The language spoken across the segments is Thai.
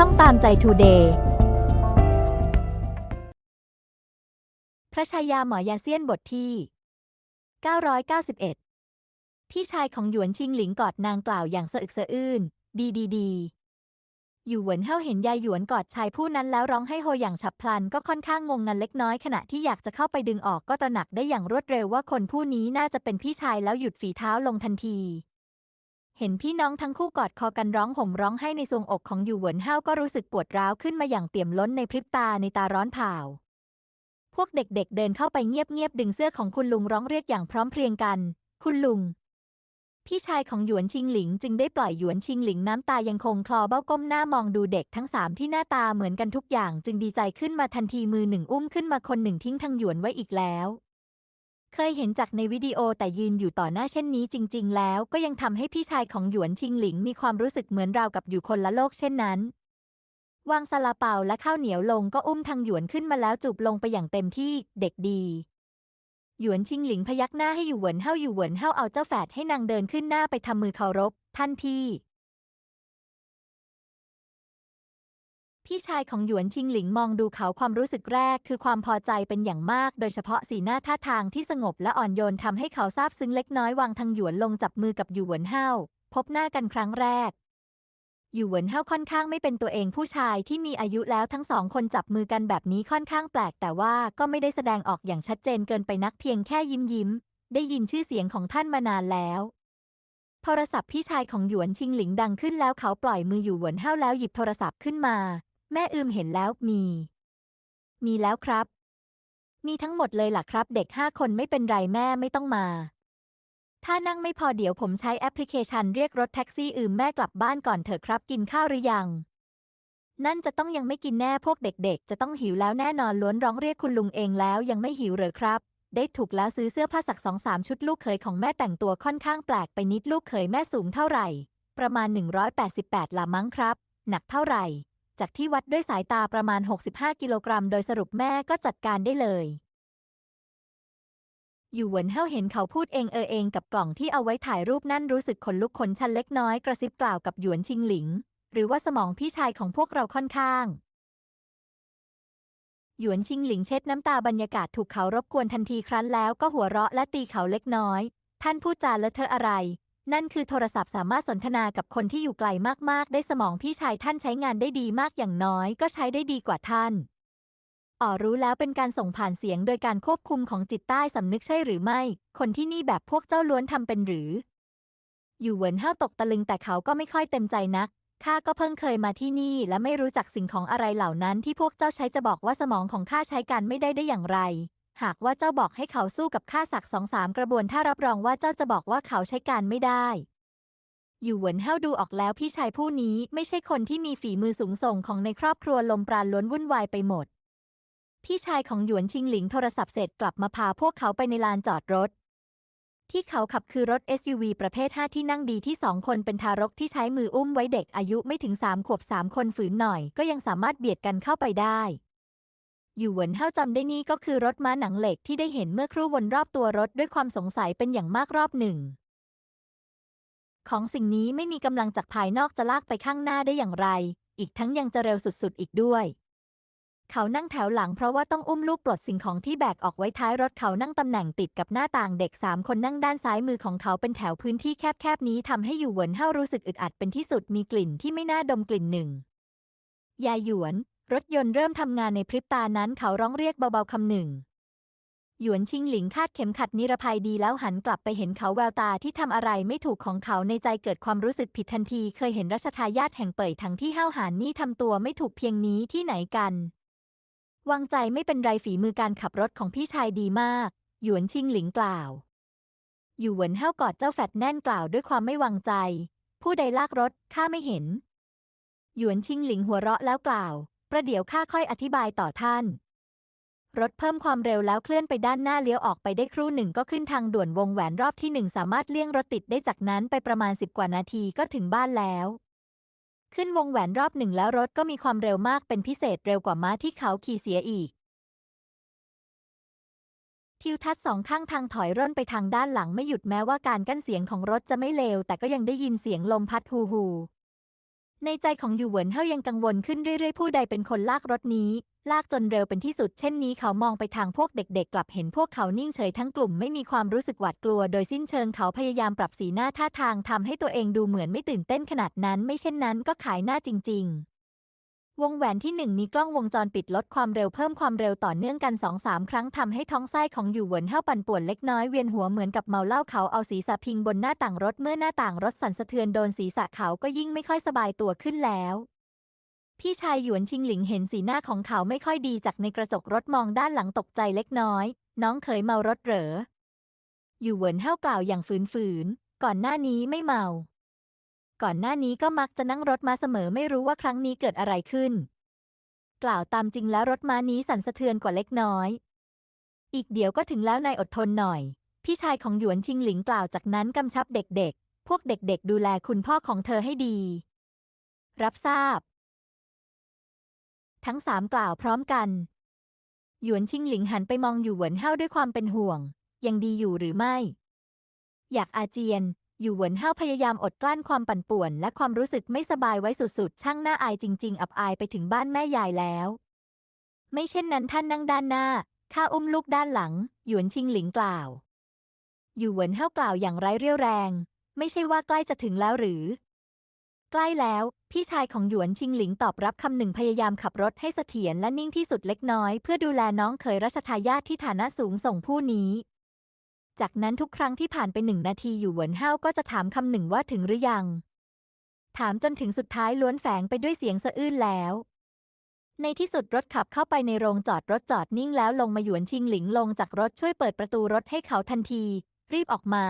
ช่องตามใจทูเดย์พระชายาหมอยาเซียนบทที่ 991 พี่ชายของหยวนชิงหลิงกอดนางกล่าวอย่างสะอึกสะอื้น ดีดีดีอยู่เหวินเฮาเห็นยายหยวนกอดชายผู้นั้นแล้วร้องให้โฮอย่างฉับพลันก็ค่อนข้างงงงันเล็กน้อยขณะที่อยากจะเข้าไปดึงออกก็ตระหนักได้อย่างรวดเร็วว่าคนผู้นี้น่าจะเป็นพี่ชายแล้วหยุดฝีเท้าลงทันที เห็นพี่น้องทั้งคู่กอดคอกันร้องห่มร้องไห้ในทรวงอกของอยู่หวนเฮาก็รู้สึกปวดร้าวขึ้นมาอย่างเปี่ยมล้นในพริบตาในตาร้อนเผาพวกเด็กๆเดินเข้าไปเงียบๆดึงเสื้อของคุณลุงร้องเรียกอย่างพร้อมเพรียงกัน คุณลุง พี่ชายของหยวนชิงหลิงจึงได้ปล่อยหยวนชิงหลิงน้ำตายังคงคลอเบ้าก้มหน้ามองดูเด็กทั้งสามที่หน้าตาเหมือนกันทุกอย่างจึงดีใจขึ้นมาทันทีมือหนึ่งอุ้มขึ้นมาคนหนึ่งทิ้งทางหยวนไว้อีกแล้ว เคยเห็นจากในวิดีโอแต่ยืนอยู่ต่อหน้าเช่นนี้จริง ๆ แล้วก็ยังทำให้พี่ชายของหยวนชิงหลิงมีความรู้สึกเหมือนราวกับอยู่คนละโลกเช่นนั้น วางซาลาเปาและข้าวเหนียวลงก็อุ้มทางหยวนขึ้นมาแล้วจูบลงไปอย่างเต็มที่เด็กดี หยวนชิงหลิงพยักหน้าให้อยู่เหวินเฮาอยู่เหวินเฮาเอาเจ้าแฝดให้นางเดินขึ้นหน้าไปทำมือเคารพ ท่านพี่ พี่ชายของหยวนชิงหลิงมองดูเขาความรู้สึกแรก คือความพอใจเป็นอย่างมาก โดยเฉพาะสีหน้าท่าทางที่สงบและอ่อนโยนทำให้เขาซาบซึ้งเล็กน้อยวางทางหยวนลงจับมือกับอยู่เหวินเฮาพบหน้ากันครั้งแรกอยู่เหวินเฮาค่อนข้างไม่เป็นตัวเองผู้ชายที่มีอายุแล้วทั้งสองคนจับมือกันแบบนี้ค่อนข้างแปลก แต่ว่าก็ไม่ได้แสดงออกอย่างชัดเจนเกินไปนักเพียงแค่ยิ้มยิ้ม ได้ยินชื่อเสียงของท่านมานานแล้วโทรศัพท์พี่ชายของหยวนชิงหลิงดังขึ้นแล้วเขาปล่อยมืออยู่หวนเฮาแล้วหยิบโทรศัพท์ขึ้นมา แม่อืมเห็นแล้วมี มีแล้วครับ มีทั้งหมดเลยล่ะครับ เด็กห้าคนไม่เป็นไรแม่ไม่ต้องมา ถ้านั่งไม่พอเดี๋ยวผมใช้แอปพลิเคชันเรียกรถแท็กซี่อืมแม่กลับบ้านก่อนเถอะครับ กินข้าวหรือยัง นั่นจะต้องยังไม่กินแน่พวกเด็กๆ จะต้องหิวแล้วแน่นอนล้วนร้องเรียกคุณลุงเองแล้วยังไม่หิวเหรอครับ ได้ถูกแล้วซื้อเสื้อผ้าสักสองสามชุดลูกเขยของแม่แต่งตัวค่อนข้างแปลกไปนิดลูกเขยแม่สูงเท่าไหร่ ประมาณ 188ละมั้งครับ หนักเท่าไหร่ จากที่วัดด้วยสายตาประมาณ 65 กิโลกรัม โดยสรุปแม่ก็จัดการได้เลย อยู่หวนเฮาเห็นเขาพูดเองเออเองกับกล่องที่เอาไว้ถ่ายรูปนั่นรู้สึกขนลุกขนชันเล็กน้อยกระซิบกล่าวกับหยวนชิงหลิง หรือว่าสมองพี่ชายของพวกเราค่อนข้าง หยวนชิงหลิงเช็ดน้ำตาบรรยากาศถูกเขารบกวนทันทีครั้นแล้วก็หัวเราะและตีเขาเล็กน้อย ท่านพูดจาเลอะเทอะอะไร นั่นคือโทรศัพท์สามารถสนทนากับคนที่อยู่ไกลมาก ๆ ได้สมองพี่ชายท่านใช้งานได้ดีมากอย่างน้อยก็ใช้ได้ดีกว่าท่าน อ๋อรู้แล้วเป็นการส่งผ่านเสียงโดยการควบคุมของจิตใต้สำนึกใช่หรือไม่ คนที่นี่แบบพวกเจ้าล้วนทำเป็นหรือ อยู่เหวินเฮาตกตะลึงแต่เขาก็ไม่ค่อยเต็มใจนักข้าก็เพิ่งเคยมาที่นี่และไม่รู้จักสิ่งของอะไรเหล่านั้นที่พวกเจ้าใช้จะบอกว่าสมองของข้าใช้การไม่ได้ได้อย่างไร หากว่าเจ้าบอกให้เขาสู้กับข้าสักสองสามกระบวนถ้ารับรองว่าเจ้าจะบอกว่าเขาใช้การไม่ได้อยู่หวนเฮาดูออกแล้วพี่ชายผู้นี้ไม่ใช่คนที่มีฝีมือสูงส่งของในครอบครัวลมปราณล้วนวุ่นวายไปหมด พี่ชายของหยวนชิงหลิงโทรศัพท์เสร็จกลับมาพาพวกเขาไปในลานจอดรถ ที่เขาขับคือรถ SUV ประเภท 5 ที่นั่งดีที่สองคนเป็นทารกที่ใช้มืออุ้มไว้เด็กอายุไม่ถึง3ขวบ3คนฝืนหน่อย ก็ยังสามารถเบียดกันเข้าไปได้ อยู่เหวินเฮาจำได้นี่ก็คือรถม้าหนังเหล็กที่ได้เห็นเมื่อครู่วนรอบตัวรถด้วยความสงสัยเป็นอย่างมากรอบหนึ่ง ของสิ่งนี้ไม่มีกำลังจากภายนอกจะลากไปข้างหน้าได้อย่างไร อีกทั้งยังจะเร็วสุดๆอีกด้วย เขานั่งแถวหลังเพราะว่าต้องอุ้มลูกปลดสิ่งของที่แบกออกไว้ท้ายรถเขานั่งตำแหน่งติดกับหน้าต่างเด็กสามคนนั่งด้านซ้ายมือของเขาเป็นแถวพื้นที่แคบๆนี้ทำให้อยู่เหวินเฮารู้สึกอึดอัดเป็นที่สุดมีกลิ่นที่ไม่น่าดมกลิ่นหนึ่งยายหยวน รถยนต์เริ่มทำงานในพริบตานั้นเขาร้องเรียกเบาๆคำหนึ่ง หยวนชิงหลิงคาดเข็มขัดนิรภัยดีแล้วหันกลับไปเห็นเขาแววตาที่ทำอะไรไม่ถูกของเขาในใจเกิดความรู้สึกผิดทันที เคยเห็นรัชทายาทแห่งเป่ยทั้งที่ห้าวหาญนี่ทำตัวไม่ถูกเพียงนี้ที่ไหนกัน วางใจไม่เป็นไรฝีมือการขับรถของพี่ชายดีมาก หยวนชิงหลิงกล่าวอยู่เหวินเฮากอดเจ้าแฟดแน่นกล่าวด้วยความไม่วางใจ ผู้ใดลากรถข้าไม่เห็น หยวนชิงหลิงหัวเราะแล้วกล่าว ประเดี๋ยวข้าค่อยอธิบายต่อท่าน รถเพิ่มความเร็วแล้วเคลื่อนไปด้านหน้าเลี้ยวออกไปได้ครู่หนึ่งก็ขึ้นทางด่วนวงแหวนรอบที่หนึ่งสามารถเลี่ยงรถติดได้จากนั้นไปประมาณสิบกว่านาทีก็ถึงบ้านแล้ว ขึ้นวงแหวนรอบหนึ่งแล้วรถก็มีความเร็วมากเป็นพิเศษเร็วกว่าม้าที่เขาขี่เสียอีกทิวทัศน์สองข้างทางถอยร่นไปทางด้านหลังไม่หยุดแม้ว่าการกั้นเสียงของรถจะไม่เลวแต่ก็ยังได้ยินเสียงลมพัดฮูฮู ในใจของอยู่เหวินเฮายังกังวลขึ้นเรื่อยๆ ผู้ใดเป็นคนลากรถนี้ ลากจนเร็วเป็นที่สุด เช่นนี้เขามองไปทางพวกเด็กๆ กลับเห็นพวกเขานิ่งเฉยทั้งกลุ่มไม่มีความรู้สึกหวาดกลัว โดยสิ้นเชิงเขาพยายามปรับสีหน้าท่าทางทำให้ตัวเองดูเหมือนไม่ตื่นเต้นขนาดนั้น ไม่เช่นนั้นก็ขายหน้าจริง ๆ วงแหวนที่หนึ่งมีกล้องวงจรปิดลดความเร็วเพิ่มความเร็วต่อเนื่องกันสองสามครั้งทำให้ท้องไส้ของอยู่เหวินเฮาปั่นป่วนเล็กน้อยเวียนหัวเหมือนกับเมาเหล้าเขาเอาศีรษะพิงบนหน้าต่างรถเมื่อหน้าต่างรถสั่นสะเทือนโดนศีรษะเขาก็ยิ่งไม่ค่อยสบายตัวขึ้นแล้ว พี่ชายหยวนชิงหลิงเห็นสีหน้าของเขาไม่ค่อยดีจากในกระจกรถมองด้านหลังตกใจเล็กน้อย น้องเขยเมารถเหรออยู่เหวินเฮากล่าวอย่างฝืนๆก่อนหน้านี้ไม่เมา ก่อนหน้านี้ก็มักจะนั่งรถมาเสมอไม่รู้ว่าครั้งนี้เกิดอะไรขึ้น กล่าวตามจริงแล้วรถม้านี้สั่นสะเทือนกว่าเล็กน้อย อีกเดี๋ยวก็ถึงแล้วนายอดทนหน่อย พี่ชายของหยวนชิงหลิงกล่าวจากนั้นกำชับเด็กๆ พวกเด็กๆ ดูแลคุณพ่อของเธอให้ดี รับทราบ ทั้งสามกล่าวพร้อมกัน หยวนชิงหลิงหันไปมองอยู่เหวินเฮาด้วยความเป็นห่วง ยังดีอยู่หรือไม่ อยากอาเจียน อยู่เหวินเฮาพยายามอดกลั้นความปั่นป่วน และความรู้สึกไม่สบายไว้สุดๆ ช่างน่าอายจริง ๆ อับอายไปถึงบ้านแม่ยายแล้ว ไม่เช่นนั้นท่านนั่งด้านหน้า ข้าอุ้มลูกด้านหลัง หยวนชิงหลิงกล่าว อยู่เหวินเฮากล่าวอย่างไร้เรี่ยวแรง ไม่ใช่ว่าใกล้จะถึงแล้วหรือ ใกล้แล้ว พี่ชายของหยวนชิงหลิงตอบรับคำหนึ่งพยายามขับรถให้เสถียรและนิ่งที่สุดเล็กน้อย เพื่อดูแลน้องเขยรัชทายาทที่ฐานะสูงส่งผู้นี้ จากนั้นทุกครั้งที่ผ่านไปหนึ่งนาทีอยู่เหวินเฮาก็จะถามคำหนึ่งว่าถึงหรือยัง ถามจนถึงสุดท้ายล้วนแฝงไปด้วยเสียงสะอื้นแล้ว ในที่สุดรถขับเข้าไปในโรงจอดรถจอดนิ่งแล้วลงมาหยวนชิงหลิงลงจากรถช่วยเปิดประตูรถให้เขาทันที รีบออกมา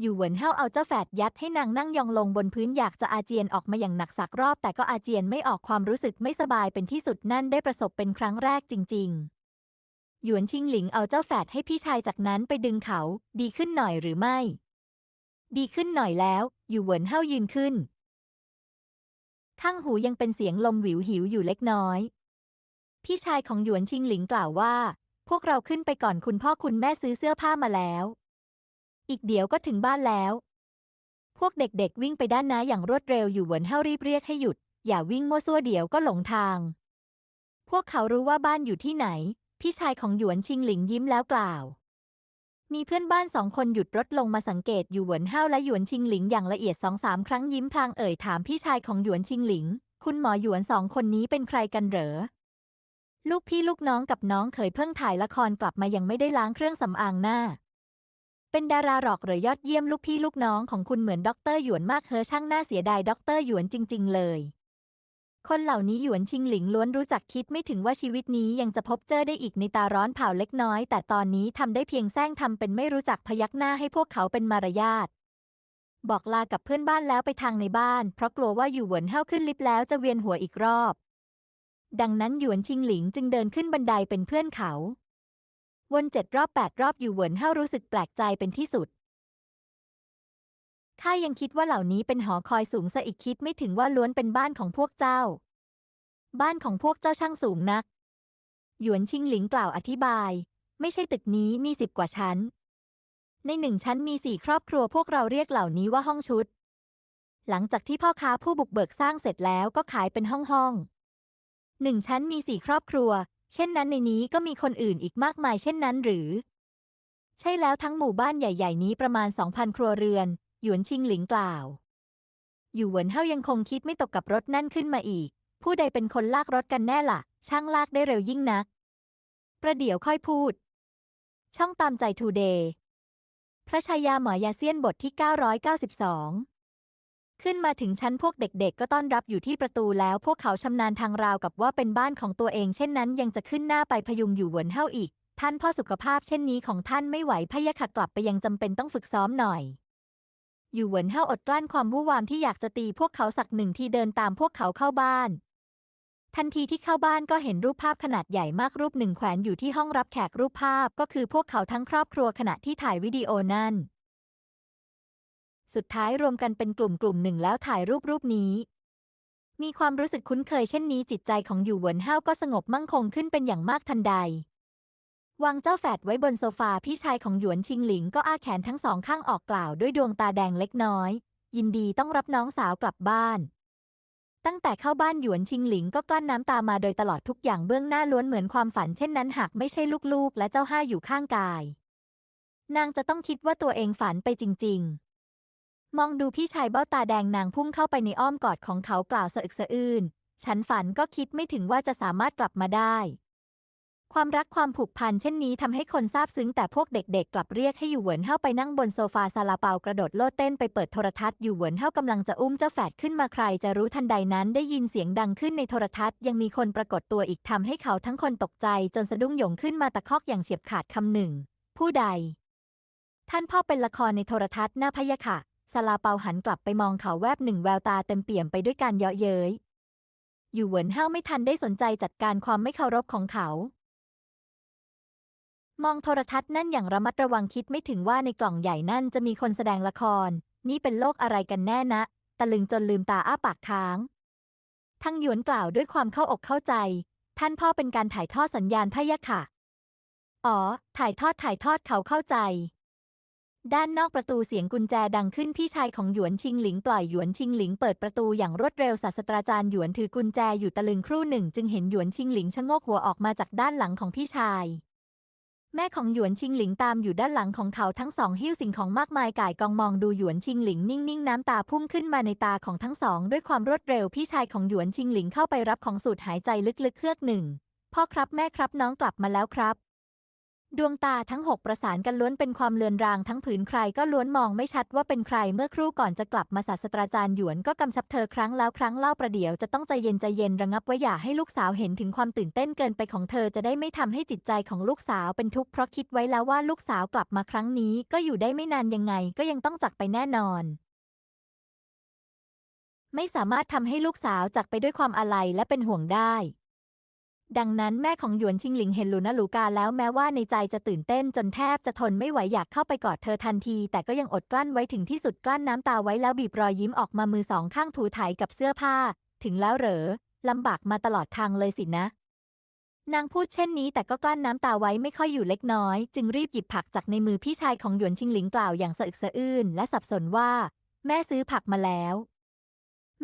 อยู่เหวินเฮาเอาเจ้าแฝดยัดให้นางนั่งยองลงบนพื้นอยากจะอาเจียนออกมาอย่างหนักสักรอบ แต่ก็อาเจียนไม่ออกความรู้สึกไม่สบายเป็นที่สุดนั่นได้ประสบเป็นครั้งแรกจริง ๆ หยวนชิงหลิงเอาเจ้าแฝดให้พี่ชายจากนั้นไปดึงเขา ดีขึ้นหน่อยหรือไม่ ดีขึ้นหน่อยแล้ว อยู่เหวินเฮายืนขึ้น ข้างหูยังเป็นเสียงลมหวิวหิวอยู่เล็กน้อย พี่ชายของหยวนชิงหลิงกล่าวว่า พวกเราขึ้นไปก่อนคุณพ่อคุณแม่ซื้อเสื้อผ้ามาแล้ว อีกเดี๋ยวก็ถึงบ้านแล้ว พวกเด็กๆ วิ่งไปด้านน้าอย่างรวดเร็วอยู่เหวินเฮารีบเรียกให้หยุด อย่าวิ่งมั่วซั่วเดี๋ยวก็หลงทาง พวกเขารู้ว่าบ้านอยู่ที่ไหน พี่ชายของหยวนชิงหลิงยิ้มแล้วกล่าว มีเพื่อนบ้านสองคนหยุดรถลงมาสังเกตอยู่หวนเฮาและหยวนชิงหลิงอย่างละเอียดสองสามครั้งยิ้มพลางเอ่ยถามพี่ชายของหยวนชิงหลิง คุณหมอหยวนสองคนนี้เป็นใครกันเหรอ ลูกพี่ลูกน้องกับน้องเคยเพิ่งถ่ายละครกลับมายังไม่ได้ล้างเครื่องสำอางหน้า เป็นดาราหรอกหรือยอดเยี่ยมลูกพี่ลูกน้องของคุณเหมือนด็อกเตอร์หยวนมากเฮอช่างน่าเสียดายด็อกเตอร์หยวนจริง ๆ เลย คนเหล่านี้หยวนชิงหลิงล้วนรู้จักคิดไม่ถึงว่าชีวิตนี้ยังจะพบเจอได้อีกในตาร้อนเผาเล็กน้อย แต่ตอนนี้ทำได้เพียงแซงทำเป็นไม่รู้จักพยักหน้าให้พวกเขาเป็นมารยาทบอกลากับเพื่อนบ้านแล้วไปทางในบ้าน เพราะกลัวว่าอยู่หวนเฮาขึ้นลิฟต์แล้วจะเวียนหัวอีกรอบ ดังนั้นหยวนชิงหลิงจึงเดินขึ้นบันไดเป็นเพื่อนเขา วนเจ็ดรอบแปดรอบอยู่หวนเฮารู้สึกแปลกใจเป็นที่สุด ข้ายังคิดว่าเหล่านี้เป็นหอคอยสูงซะอีกคิดไม่ถึงว่าล้วนเป็นบ้านของพวกเจ้า บ้านของพวกเจ้าช่างสูงนัก หยวนชิงหลิงกล่าวอธิบาย ไม่ใช่ตึกนี้มีสิบกว่าชั้น ในหนึ่งชั้นมีสี่ครอบครัวพวกเราเรียกเหล่านี้ว่าห้องชุด หลังจากที่พ่อค้าผู้บุกเบิกสร้างเสร็จแล้วก็ขายเป็นห้องห้องหนึ่งชั้นมีสี่ครอบครัว เช่นนั้นในนี้ก็มีคนอื่นอีกมากมายเช่นนั้นหรือ ใช่แล้วทั้งหมู่บ้านใหญ่ ๆ นี้ประมาณ 2,000 ครัวเรือน หยวนชิงหลิงกล่าว อยู่เหวินเฮายังคงคิดไม่ตกกับรถนั่นขึ้นมาอีก ผู้ใดเป็นคนลากรถกันแน่ล่ะ ช่างลากได้เร็วยิ่งนัก ประเดี๋ยวค่อยพูด ช่องตามใจทูเดย์พระชายาหมอยาเซียนบทที่ 992 ขึ้นมาถึงชั้นพวกเด็กๆ ก็ต้อนรับอยู่ที่ประตูแล้วพวกเขาชำนาญทางราวกับว่าเป็นบ้านของตัวเอง เช่นนั้นยังจะขึ้นหน้าไปพยุงอยู่เหวินเฮาอีก ท่านพ่อสุขภาพเช่นนี้ของท่านไม่ไหวพะยะค่ะกลับไปยังจำเป็นต้องฝึกซ้อมหน่อย อยู่เหวินเฮาอดกลั้นความวู่วามที่อยากจะตีพวกเขาสักหนึ่งทีเดินตามพวกเขาเข้าบ้าน ทันทีที่เข้าบ้านก็เห็นรูปภาพขนาดใหญ่มากรูปหนึ่งแขวนอยู่ที่ห้องรับแขกรูปภาพก็คือพวกเขาทั้งครอบครัวขณะที่ถ่ายวิดีโอนั่น สุดท้ายรวมกันเป็นกลุ่มกลุ่มหนึ่งแล้วถ่ายรูปรูปนี้ มีความรู้สึกคุ้นเคยเช่นนี้จิตใจของอยู่เหวินเฮาก็สงบมั่งคงขึ้นเป็นอย่างมากทันใด วางเจ้าแฝดไว้บนโซฟาพี่ชายของหยวนชิงหลิงก็อ้าแขนทั้งสองข้างออกกล่าวด้วยดวงตาแดงเล็กน้อย ยินดีต้องรับน้องสาวกลับบ้าน ตั้งแต่เข้าบ้านหยวนชิงหลิงก็กลั้นน้ำตามาโดยตลอดทุกอย่างเบื้องหน้าล้วนเหมือนความฝันเช่นนั้นหากไม่ใช่ลูกๆ และเจ้าห้าอยู่ข้างกาย นางจะต้องคิดว่าตัวเองฝันไปจริง ๆ มองดูพี่ชายเบ้าตาแดงนางพุ่งเข้าไปในอ้อมกอดของเขากล่าวสะอึกสะอื้นฉันฝันก็คิดไม่ถึงว่าจะสามารถกลับมาได้ ความรักความผูกพันเช่นนี้ทำให้คนซาบซึ้งแต่พวกเด็กๆ กลับเรียกให้อยู่เหวินเฮาไปนั่งบนโซฟาซาลาเปากระโดดโลดเต้นไปเปิดโทรทัศน์อยู่เหวินเฮากำลังจะอุ้มเจ้าแฝดขึ้นมาใครจะรู้ทันใดนั้นได้ยินเสียงดังขึ้นในโทรทัศน์ยังมีคนปรากฏตัวอีกทำให้เขาทั้งคนตกใจ จนสะดุ้งหยงขึ้นมาตะคอกอย่างเฉียบขาดคำหนึ่ง ผู้ใด ท่านพ่อเป็นละครในโทรทัศน์หน้าพยะค่ะซาลาเปาหันกลับไปมองเขาแวบหนึ่งแววตาเต็มเปี่ยมไปด้วยการเยาะเย้ยอยู่เหวินเฮาไม่ทันได้สนใจจัดการความไม่เคารพของเขา มองโทรทัศน์นั่นอย่างระมัดระวังคิดไม่ถึงว่าในกล่องใหญ่นั่นจะมีคนแสดงละคร นี่เป็นโลกอะไรกันแน่นะ ตะลึงจนลืมตาอ้าปากค้าง ทั้งหยวนกล่าวด้วยความเข้าอกเข้าใจ ท่านพ่อเป็นการถ่ายทอดสัญญาณพะยะค่ะ อ๋อ ถ่ายทอดถ่ายทอดเขาเข้าใจ ด้านนอกประตูเสียงกุญแจดังขึ้นพี่ชายของหยวนชิงหลิงปล่อยหยวนชิงหลิงเปิดประตูอย่างรวดเร็วศาสตราจารย์หยวนถือกุญแจอยู่ตะลึงครู่หนึ่ง จึงเห็นหยวนชิงหลิงชะโงกหัวออกมาจากด้านหลังของพี่ชาย แม่ของหยวนชิงหลิงตามอยู่ด้านหลังของเขาทั้งสองหิ้วสิ่งของมากมายก่ายกองมองดูหยวนชิงหลิงนิ่งๆ น้ำตาพุ่งขึ้นมาในตาของทั้งสอง ด้วยความรวดเร็วพี่ชายของหยวนชิงหลิงเข้าไปรับของสูดหายใจลึกๆเครือกหนึ่ง พ่อครับแม่ครับน้องกลับมาแล้วครับ ดวงตาทั้งหกประสานกันล้วนเป็นความเลือนรางทั้งผืนใครก็ล้วนมองไม่ชัดว่าเป็นใครเมื่อครู่ก่อนจะกลับมาศาสตราจารย์หยวนก็กำชับเธอครั้งแล้วครั้งเล่าประเดี๋ยวจะต้องใจเย็นใจเย็นระงับไว้อย่าให้ลูกสาวเห็นถึงความตื่นเต้นเกินไปของเธอจะได้ไม่ทำให้จิตใจของลูกสาวเป็นทุกข์เพราะคิดไว้แล้วว่าลูกสาวกลับมาครั้งนี้ก็อยู่ได้ไม่นานยังไงก็ยังต้องจากไปแน่นอนไม่สามารถทำให้ลูกสาวจากไปด้วยความอาลัยและเป็นห่วงได้ ดังนั้นแม่ของหยวนชิงหลิงเห็นลูนะลูกาแล้วแม้ว่าในใจจะตื่นเต้นจนแทบจะทนไม่ไหวอยากเข้าไปกอดเธอทันที แต่ก็ยังอดกลั้นไว้ถึงที่สุดกลั้นน้ำตาไว้แล้วบีบรอยยิ้มออกมามือสองข้างถูไถกับเสื้อผ้า ถึงแล้วเหรอลำบากมาตลอดทางเลยสินะ นางพูดเช่นนี้แต่ก็กลั้นน้ำตาไว้ไม่ค่อยอยู่เล็กน้อย จึงรีบหยิบผักจากในมือพี่ชายของหยวนชิงหลิงกล่าวอย่างสะอึกสะอื้นและสับสนว่า แม่ซื้อผักมาแล้ว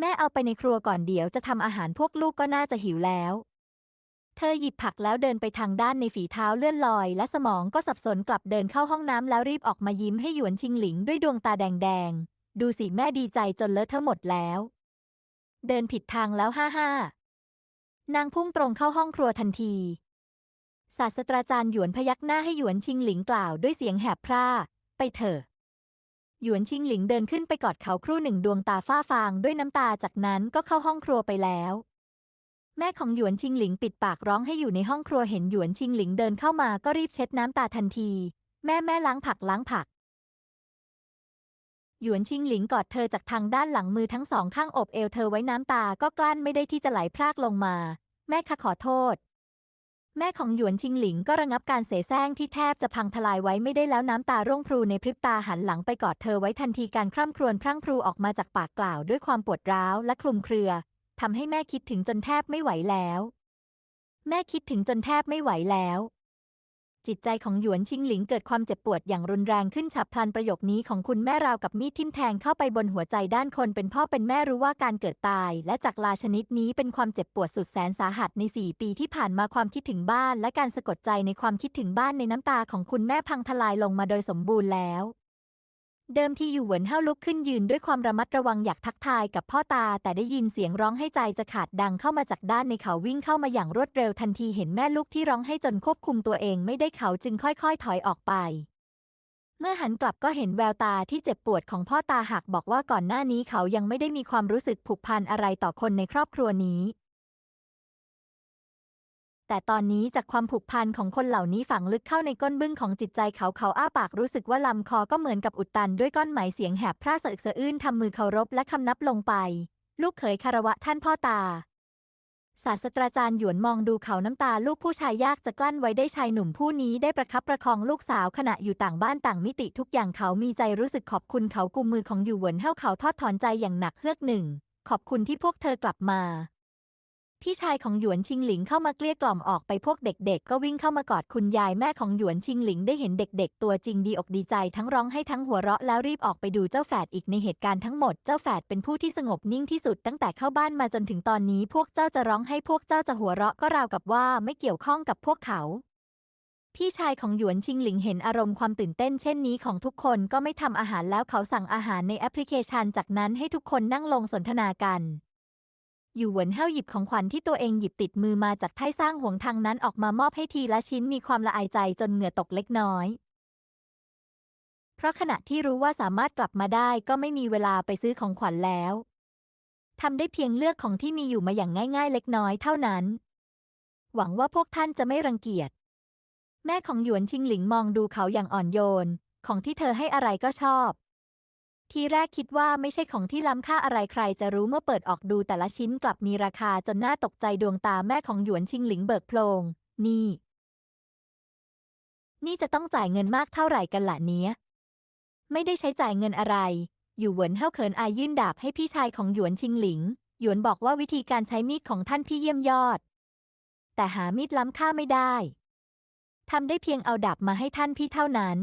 แม่เอาไปในครัวก่อนเดี๋ยวจะทำอาหารพวกลูกก็น่าจะหิวแล้ว เธอหยิบผักแล้วเดินไปทางด้านในฝีเท้าเลื่อนลอย และสมองก็สับสนกลับเดินเข้าห้องน้ำแล้วรีบออกมายิ้มให้หยวนชิงหลิงด้วยดวงตาแดงๆ ดูสิแม่ดีใจจนเลอะเทอะหมดแล้ว เดินผิดทางแล้วห้าห้านางพุ่งตรงเข้าห้องครัวทันที ศาสตราจารย์หยวนพยักหน้าให้หยวนชิงหลิงกล่าวด้วยเสียงแหบพร่า ไปเถอะ หยวนชิงหลิงเดินขึ้นไปกอดเขาครู่หนึ่งดวงตาฝ้าฟางด้วยน้ำตาจากนั้นก็เข้าห้องครัวไปแล้ว แม่ของหยวนชิงหลิงปิดปากร้องให้อยู่ในห้องครัวเห็นหยวนชิงหลิงเดินเข้ามาก็รีบเช็ดน้ำตาทันที แม่แม่ล้างผักล้างผัก หยวนชิงหลิงกอดเธอจากทางด้านหลังมือทั้งสองข้างอบเอวเธอไว้น้ำตาก็กลั้นไม่ได้ที่จะไหลพรากลงมา แม่คะขอโทษ แม่ของหยวนชิงหลิงก็ระงับการเสแสร้งที่แทบจะพังทลายไว้ไม่ได้แล้วน้ำตาร่วงพรูในพริบตาหันหลังไปกอดเธอไว้ทันทีการคร่ำครวญพรั่งพรูออกมาจากปากกล่าวด้วยความปวดร้าวและคลุมเครือ ทำให้แม่คิดถึงจนแทบไม่ไหวแล้ว แม่คิดถึงจนแทบไม่ไหวแล้ว จิตใจของหยวนชิงหลิงเกิดความเจ็บปวดอย่างรุนแรงขึ้นฉับพลันประโยคนี้ของคุณแม่ราวกับมีดทิ่มแทงเข้าไปบนหัวใจด้านคนเป็นพ่อเป็นแม่รู้ว่าการเกิดตาย และจากลาชนิดนี้เป็นความเจ็บปวดสุดแสนสาหัสในสี่ปีที่ผ่านมาความคิดถึงบ้าน และการสะกดใจในความคิดถึงบ้านในน้ำตาของคุณแม่พังทลายลงมาโดยสมบูรณ์แล้ว เดิมที่อยู่เหวินเฮาลุกขึ้นยืนด้วยความระมัดระวังอยากทักทายกับพ่อตา แต่ได้ยินเสียงร้องให้ใจจะขาดดังเข้ามาจากด้านในเขาวิ่งเข้ามาอย่างรวดเร็วทันทีเห็นแม่ลูกที่ร้องให้จนควบคุมตัวเองไม่ได้เขาจึงค่อยๆ ถอยออกไป เมื่อหันกลับก็เห็นแววตาที่เจ็บปวดของพ่อตาหักบอกว่าก่อนหน้านี้เขายังไม่ได้มีความรู้สึกผูกพันอะไรต่อคนในครอบครัวนี้ แต่ตอนนี้จากความผูกพันของคนเหล่านี้ฝังลึกเข้าในก้นบึ้งของจิตใจเขาเขาอ้าปากรู้สึกว่าลำคอก็เหมือนกับอุดตันด้วยก้อนไหมเสียงแหบพร่าสะอึกสะอื้นทำมือเคารพและคำนับลงไป ลูกเขยคารวะท่านพ่อตา ศาสตราจารย์หยวนมองดูเขาน้ำตาลูกผู้ชายยากจะกลั้นไว้ได้ชายหนุ่มผู้นี้ได้ประคับประคองลูกสาวขณะอยู่ต่างบ้านต่างมิติทุกอย่างเขามีใจรู้สึกขอบคุณเขากุมมือของอยู่หวนเห้าเขาทอดถอนใจอย่างหนักเฮือกหนึ่ง ขอบคุณที่พวกเธอกลับมา พี่ชายของหยวนชิงหลิงเข้ามาเกลี้ยกล่อมออกไปพวกเด็กๆ ก็วิ่งเข้ามากอดคุณยายแม่ของหยวนชิงหลิงได้เห็นเด็กๆ ตัวจริงดีอกดีใจทั้งร้องให้ทั้งหัวเราะแล้วรีบออกไปดูเจ้าแฝดอีกในเหตุการณ์ทั้งหมดเจ้าแฝดเป็นผู้ที่สงบนิ่งที่สุดตั้งแต่เข้าบ้านมาจนถึงตอนนี้ พวกเจ้าจะร้องให้พวกเจ้าจะหัวเราะก็ราวกับว่าไม่เกี่ยวข้องกับพวกเขาพี่ชายของหยวนชิงหลิงเห็นอารมณ์ความตื่นเต้นเช่นนี้ของทุกคนก็ไม่ทำอาหารแล้วเขาสั่งอาหารในแอปพลิเคชัน จากนั้นให้ทุกคนนั่งลงสนทนากัน อยู่เหวินเฮาหยิบของขวัญที่ตัวเองหยิบติดมือมาจากไท่สร้างห่วงทางนั้นออกมามอบให้ทีละชิ้นมีความละอายใจจนเหงื่อตกเล็กน้อย เพราะขณะที่รู้ว่าสามารถกลับมาได้ก็ไม่มีเวลาไปซื้อของขวัญแล้วทำได้เพียงเลือกของที่มีอยู่มาอย่างง่าย ๆ เล็กน้อยเท่านั้น หวังว่าพวกท่านจะไม่รังเกียจ แม่ของหยวนชิงหลิงมองดูเขาอย่างอ่อนโยน ของที่เธอให้อะไรก็ชอบ ทีแรกคิดว่าไม่ใช่ของที่ล้ำค่าอะไรใครจะรู้เมื่อเปิดออกดูแต่ละชิ้นกลับมีราคาจนน่าตกใจดวงตาแม่ของหยวนชิงหลิงเบิกโพลงนี่ นี่จะต้องจ่ายเงินมากเท่าไหร่กันล่ะเนี้ย ไม่ได้ใช้จ่ายเงินอะไร อยู่หวนเฮาเขินอายยื่นดาบให้พี่ชายของหยวนชิงหลิง หยวนบอกว่าวิธีการใช้มีดของท่านพี่เยี่ยมยอด แต่หามีดล้ำค่าไม่ได้ทำได้เพียงเอาดาบมาให้ท่านพี่เท่านั้น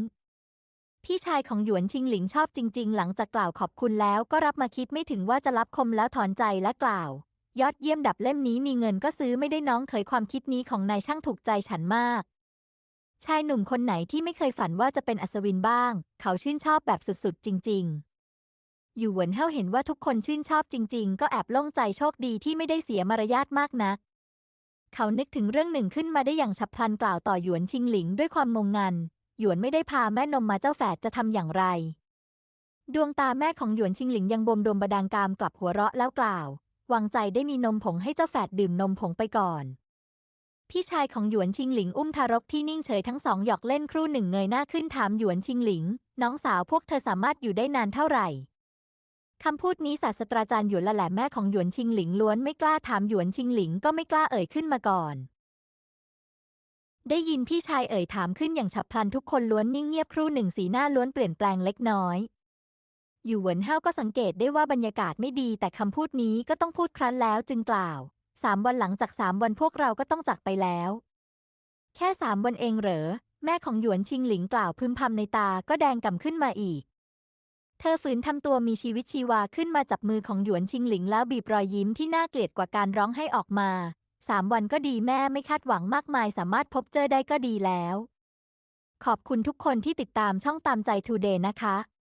พี่ชายของหยวนชิงหลิงชอบจริง ๆ หลังจากกล่าวขอบคุณแล้วก็รับมาคิดไม่ถึงว่าจะรับคมแล้วถอนใจและกล่าว ยอดเยี่ยมดับเล่มนี้มีเงินก็ซื้อไม่ได้น้องเคยความคิดนี้ของนายช่างถูกใจฉันมาก ชายหนุ่มคนไหนที่ไม่เคยฝันว่าจะเป็นอัศวินบ้าง เขาชื่นชอบแบบสุดๆ จริง ๆอยู่หวนเฮาเห็นว่าทุกคนชื่นชอบจริง ๆ ก็แอบโล่งใจโชคดีที่ไม่ได้เสียมารยาทมากนัก เขานึกถึงเรื่องหนึ่งขึ้นมาได้อย่างฉับพลันกล่าวต่อหยวนชิงหลิงด้วยความงงงัน หยวนไม่ได้พาแม่นมมาเจ้าแฝดจะทำอย่างไร ดวงตาแม่ของหยวนชิงหลิงยังบมดมบดางกามกลับหัวเราะแล้วกล่าว วางใจได้มีนมผงให้เจ้าแฝดดื่มนมผงไปก่อน พี่ชายของหยวนชิงหลิงอุ้มทารกที่นิ่งเฉยทั้งสองหยอกเล่นครู่หนึ่งเงยหน้าขึ้นถามหยวนชิงหลิง น้องสาวพวกเธอสามารถอยู่ได้นานเท่าไหร่คำพูดนี้ศาสตราจารย์หยวนละแหละแม่ของหยวนชิงหลิงล้วนไม่กล้าถามหยวนชิงหลิงก็ไม่กล้าเอ่ยขึ้นมาก่อน ได้ยินพี่ชายเอ่ยถามขึ้นอย่างฉับพลันทุกคนล้วนนิ่งเงียบครู่หนึ่งสีหน้าล้วนเปลี่ยนแปลงเล็กน้อยอยู่เหวินเฮาก็สังเกตได้ว่าบรรยากาศไม่ดี แต่คำพูดนี้ก็ต้องพูดครั้นแล้วจึงกล่าวสามวันหลังจากสามวันพวกเราก็ต้องจากไปแล้ว แค่สามวันเองเหรอ แม่ของหยวนชิงหลิงกล่าวพึมพำในตาก็แดงก่ำขึ้นมาอีก เธอฝืนทำตัวมีชีวิตชีวาขึ้นมาจับมือของหยวนชิงหลิงแล้วบีบรอยยิ้มที่น่าเกลียดกว่าการร้องให้ออกมา สามวันก็ดีแม่ไม่คาดหวังมากมายสามารถพบเจอได้ก็ดีแล้ว ขอบคุณทุกคนที่ติดตามช่องตามใจทูเดย์นะคะ